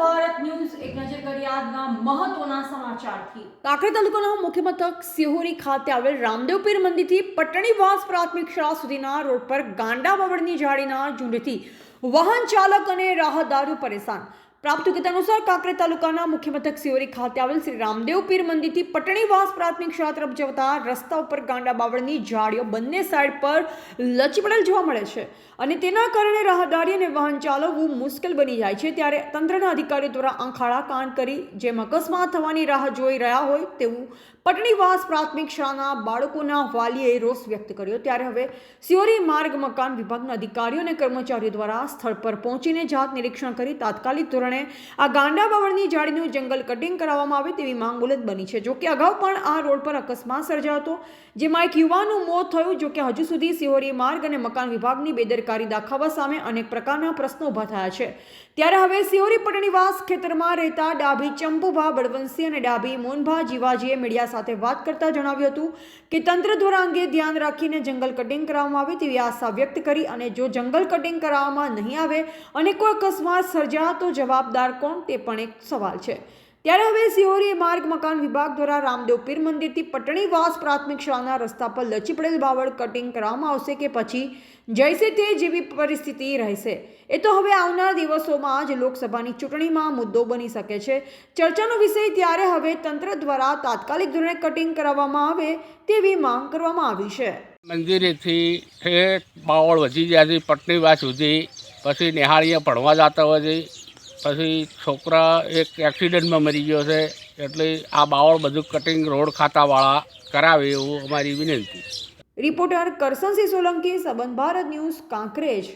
Bharat news એક નજર કરી આજના મહત્વના સમાચારથી. કાંકરી તાલુકાના મુખ્ય મથક સિહોરી ખાતે આવેલ રામદેવપીર મંદિરથી પટણીવાસ પ્રાથમિક શાળા સુધીના રોડ પર ગાંડા બાવળની જાળીના ઝુંડથી વાહન ચાલક અને રાહદારો પરેશાન. પ્રાપ્ત વિગત અનુસાર કાંકરે તાલુકાના મુખ્ય મથક સિયોરી ખાતે આવેલ શ્રી રામદેવ પીર મંદિરથી પટણીવાસ પ્રાથમિક શાળા તરફ જતા રસ્તા ઉપર ગાંડા બાવળની જાળીઓ બંને સાઈડ પર લચી પડેલ જોવા મળે છે અને તેના કારણે રાહદારી અને વાહન ચાલવવું મુશ્કેલ બની જાય છે. ત્યારે તંત્રના અધિકારીઓ દ્વારા આંખાળા કાન કરી જેમ અકસ્માત થવાની રાહ જોઈ રહ્યા હોય તેવું પટણીવાસ પ્રાથમિક શાળાના બાળકોના વાલીએ રોષ વ્યક્ત કર્યો. ત્યારે હવે સિયોરી માર્ગ મકાન વિભાગના અધિકારીઓ અને કર્મચારીઓ દ્વારા સ્થળ પર પહોંચીને જાત નિરીક્ષણ કરી તાત્કાલિક ધોરણે આ ગાંડા બાવળની જાળીનું જંગલ કટિંગ કરાવવામાં આવે તેવી માંગ ઉલટ બની છે. જોકે અગાઉ પણ આ રોડ પર અકસ્માત સર્જાયો હતો, જેમાં એક યુવાનનું મોત થયું જોકે હજુ સુધી સિહોરી માર્ગ અને મકાન વિભાગની બેદરકારી દાખવવા સામે અનેક પ્રકારના પ્રશ્નો ઊભા થયા છે. ત્યારે હવે સિહોરી પટણીવાસ ખેતરમાં રહેતા ડાભી ચંપુભા બળવંશી અને ડાભી મોનભા જીવાજીએ મીડિયા સાથે વાત કરતા જણાવ્યું હતું કે તંત્ર દ્વારા અંગે ધ્યાન રાખીને જંગલ કટિંગ કરવામાં આવે તેવી આશા વ્યક્ત કરી અને જો જંગલ કટિંગ કરાવવામાં નહીં આવે અને કોઈ અકસ્માત સર્જા તો જવાબદાર કોણ તે પણ એક સવાલ છે. ત્યારે હવે સિહોરી માર્ગ મકાન વિભાગ દ્વારા રામદેવ પીર મંદિરથી પટણીવાસ પ્રાથમિક શાળાના રસ્તા પર લચી પડેલ બાવળ કટિંગ કરવામાં આવશે કે પછી જૈસે તે જેવી પરિસ્થિતિ રહેશે. એ તો હવે આવનાર દિવસોમાં જ લોકસભાની ચૂંટણીમાં મુદ્દો બની શકે છે. ચર્ચાનો વિષય ત્યારે હવે તંત્ર દ્વારા તાત્કાલિક ધોરણે કટિંગ કરાવવામાં આવે તેવી માંગ કરવામાં આવી છે. મંદિરેથી બાવળ વધી જ્યાંથી પટણીવા સુધી પછી નિહાળીએ ભણવા જતા હોય છે. પછી છોકરા એક એક્સિડન્ટમાં મરી ગયો છે, એટલે આ બાવળ બધું કટિંગ રોડ ખાતાવાળા કરાવે એવું અમારી વિનંતી. રિપોર્ટર કરસનસિંહ સોલંકી સંબંધ ભારત ન્યૂઝ, કાંકરેજ.